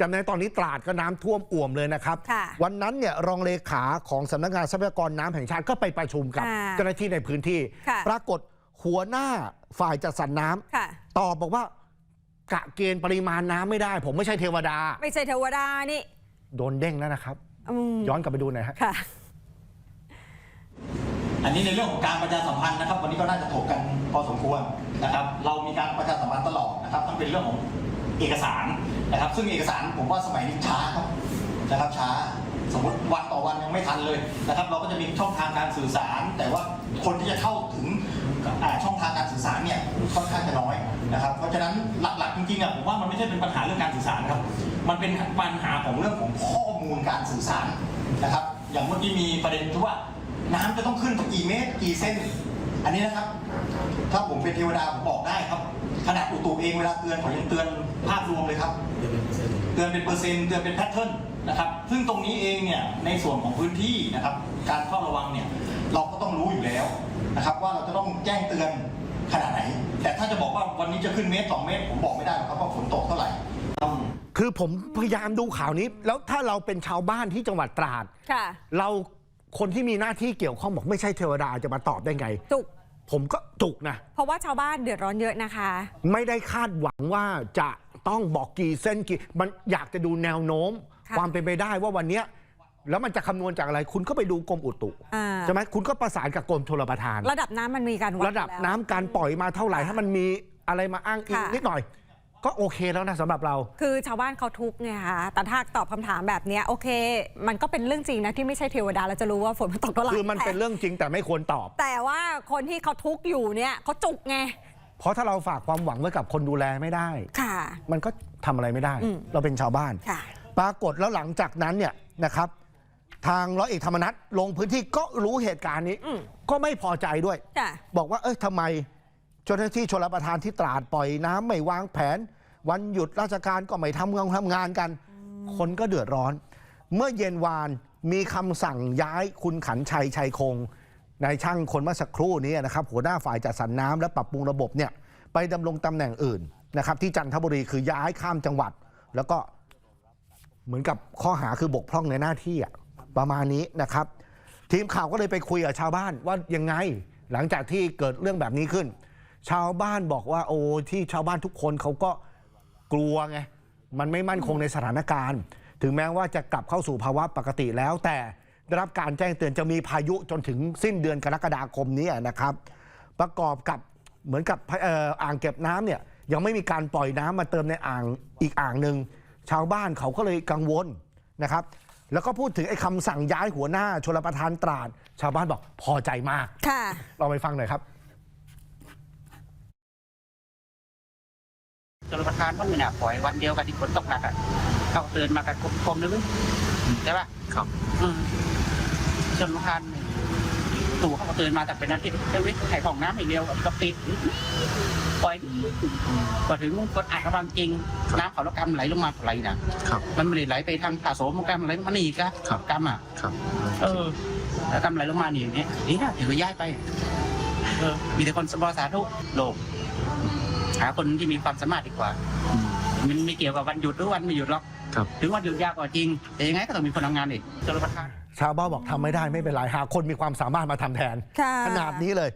จำได้ตอนนี้ตราดก็น้ำท่วมอ่วมเลยนะครับค่ะวันนั้นเนี่ยรองเลขาของสำนักงานทรัพยากรน้ำแห่งชาติก็ไปประชุมกับอ่าเจ้าหน้าที่ในพื้นที่ค่ะปรากฏหัวหน้าฝ่ายจัดสรรน้ำค่ะตอบบอกว่ากะเกณฑ์ปริมาณน้ำไม่ได้ ผมไม่ใช่เทวดา ไม่ใช่เทวดานี่ โดนเด้งแล้วนะครับอืมย้อนกลับไปดูหน่อยฮะค่ะอันนี้ในเรื่องของการประชาสัมพันธ์นะครับ วันนี้ก็น่าจะถกกันพอสมควรนะครับ เรามีการประชาสัมพันธ์ตลอดนะครับทั้งเป็นเรื่องของเอกสาร นะครับ ซึ่งเอกสารผมว่าสมัยนี้ช้าครับนะครับช้า สมมติวันต่อวันยังไม่ทันเลยนะครับ เราก็จะมีช่องทางการสื่อสาร แต่ว่าคนที่จะเข้าถึงช่องทางการสื่อสารเนี่ยค่อนข้างจะน้อยนะครับ เพราะฉะนั้นหลักๆจริงๆอะผมว่ามันไม่ใช่เป็นปัญหาเรื่องการสื่อสารครับ มันเป็นปัญหาของเรื่องของข้อมูลการสื่อสารนะครับ อย่างเมื่อกี้มีประเด็นที่ว่าน้ำจะต้องขึ้นกี่เมตรกี่เส้น อันนี้นะครับ ถ้าผมเป็นเทวดาผมบอกได้ครับ ขนาดอุตุเองเวลาเตือนผมยังเตือนภาพรวมเลยครับ เตือนเป็นเปอร์เซ็นต์เตือนเป็นแพทเทิร์นนะครับ ซึ่งตรงนี้เองเนี่ยในส่วนของพื้นที่นะครับ การเฝ้าระวังเนี่ยเราก็ต้องรู้อยู่แล้วนะครับ ว่าเราจะต้องแจ้งเตือนขนาดไหน แต่ถ้าจะบอกว่าวันนี้จะขึ้นเมตรสองเมตร ผมบอกไม่ได้หรอกครับว่าฝนตกเท่าไหร่ต้องคือผมพยายามดูข่าวนี้ แล้วถ้าเราเป็นชาวบ้านที่จังหวัดตราดค่ะเรา คนที่มีหน้าที่เกี่ยวข้องบอกไม่ใช่เทวดาจะมาตอบได้ไง จุก ผมก็จุกนะ เพราะว่าชาวบ้านเดือดร้อนเยอะนะคะ ไม่ได้คาดหวังว่าจะต้องบอกกี่เส้นกี่มันอยากจะดูแนวโน้ม ค่ะ ความเป็นไปได้ว่าวันเนี้ยแล้วมันจะคำนวณจากอะไร คุณก็ไปดูกรมอุตุอ่าใช่ไหมคุณก็ประสานกับกรมชลประทาน ระดับน้ำมันมีการวัดระดับแล้ว น้ำการปล่อยมาเท่าไหร่ ค่ะถ้ามันมีอะไรมาอ้างอิงค่ะ นิดหน่อย ก็โอเคแล้วนะสำหรับเรา คือชาวบ้านเขาทุกข์ไงคะแต่ถ้าตอบคำถามแบบเนี้ยโอเค มันก็เป็นเรื่องจริงนะที่ไม่ใช่เทวดาเราจะรู้ว่าฝนมันตกเท่าไหร่คือมันเป็นเรื่องจริงแต่ไม่ควรตอบ แต่ว่าคนที่เขาทุกข์อยู่เนี่ยเขาจุกไง เพราะถ้าเราฝากความหวังไว้กับคนดูแลไม่ได้ ค่ะ มันก็ทำอะไรไม่ได้ อืม เราเป็นชาวบ้าน ค่ะ ปรากฏแล้วหลังจากนั้นเนี่ยนะครับ ทางร้อยเอกธรรมนัฐลงพื้นที่ก็รู้เหตุการณ์นี้ อืม ก็ไม่พอใจด้วย ค่ะ บอกว่าเอ้ยทำไม เจ้าหน้าที่ชลประทานที่ตราดปล่อยน้ำไม่วางแผน วันหยุดราชการก็ไม่ทำงานทำงานกัน คนก็เดือดร้อน เมื่อเย็นวานมีคำสั่งย้ายคุณขันชัยชัยคงนายช่างคนเมื่อสักครู่นี้นะครับหัวหน้าฝ่ายจัดสรรน้ำและปรับปรุงระบบเนี่ยไปดำรงตำแหน่งอื่นนะครับที่จันทบุรีคือย้ายข้ามจังหวัด แล้วก็เหมือนกับข้อหาคือบกพร่องในหน้าที่อะประมาณนี้นะครับ ทีมข่าวก็เลยไปคุยกับชาวบ้านว่ายังไง หลังจากที่เกิดเรื่องแบบนี้ขึ้น ชาวบ้านบอกว่า โอ้ที่ชาวบ้านทุกคนเขาก็กลัวไงมันไม่มั่นคงในสถานการณ์ ถึงแม้ว่าจะกลับเข้าสู่ภาวะปกติแล้ว แต่ได้รับการแจ้งเตือนจะมีพายุจนถึงสิ้นเดือนกรกฎาคมนี้นะครับ ประกอบกับเหมือนกับเอ่ออ่างเก็บน้ำเนี่ยยังไม่มีการปล่อยน้ำมาเติมในอ่างอีกอ่างหนึ่งชาวบ้านเขาก็เลยกังวลนะครับ แล้วก็พูดถึงไอ้คำสั่งย้ายหัวหน้าชลประทานตราด ชาวบ้านบอกพอใจมากค่ะเราไปฟังหน่อยครับ ชลประทานมันไม่น่าปล่อยวันเดียวกับที่ฝนตกหนักอะเขาเตือนมากันกลมๆเลยมั้ยใช่ป่ะครับอืมชลประทานเนี่ยตู่เขาก็เตือนมาแต่เป็นอาทิตย์เจ้าวิทย์ไข่ของน้ำอีกเดียวก็ปิดปล่อยพอถึงกดอัดกำลังจริง น้ำเขาละกำไหลลงมาไหลนะครับมันไม่ได้ไหลไปทางผาโสมมันกำไหลมานี่อีกอะครับกำอะครับเออแล้วกำไหลลงมานี่อย่างเงี้ยนี่นะถือว่าย้ายไปเออมีแต่คนสมบสาธุโลก หาคนที่มีความสามารถดีกว่า มันไม่เกี่ยวกับวันหยุดหรือวันไม่หยุดหรอกครับ ถึงวันหยุดยากกว่าจริง แต่ยังไงก็ต้องมีคนทำงานอีกชลประทาน ชาวบ้านบอกทำไม่ได้ไม่เป็นไรหาคนมีความสามารถมาทำแทน ค่ะ ขนาดนี้เลย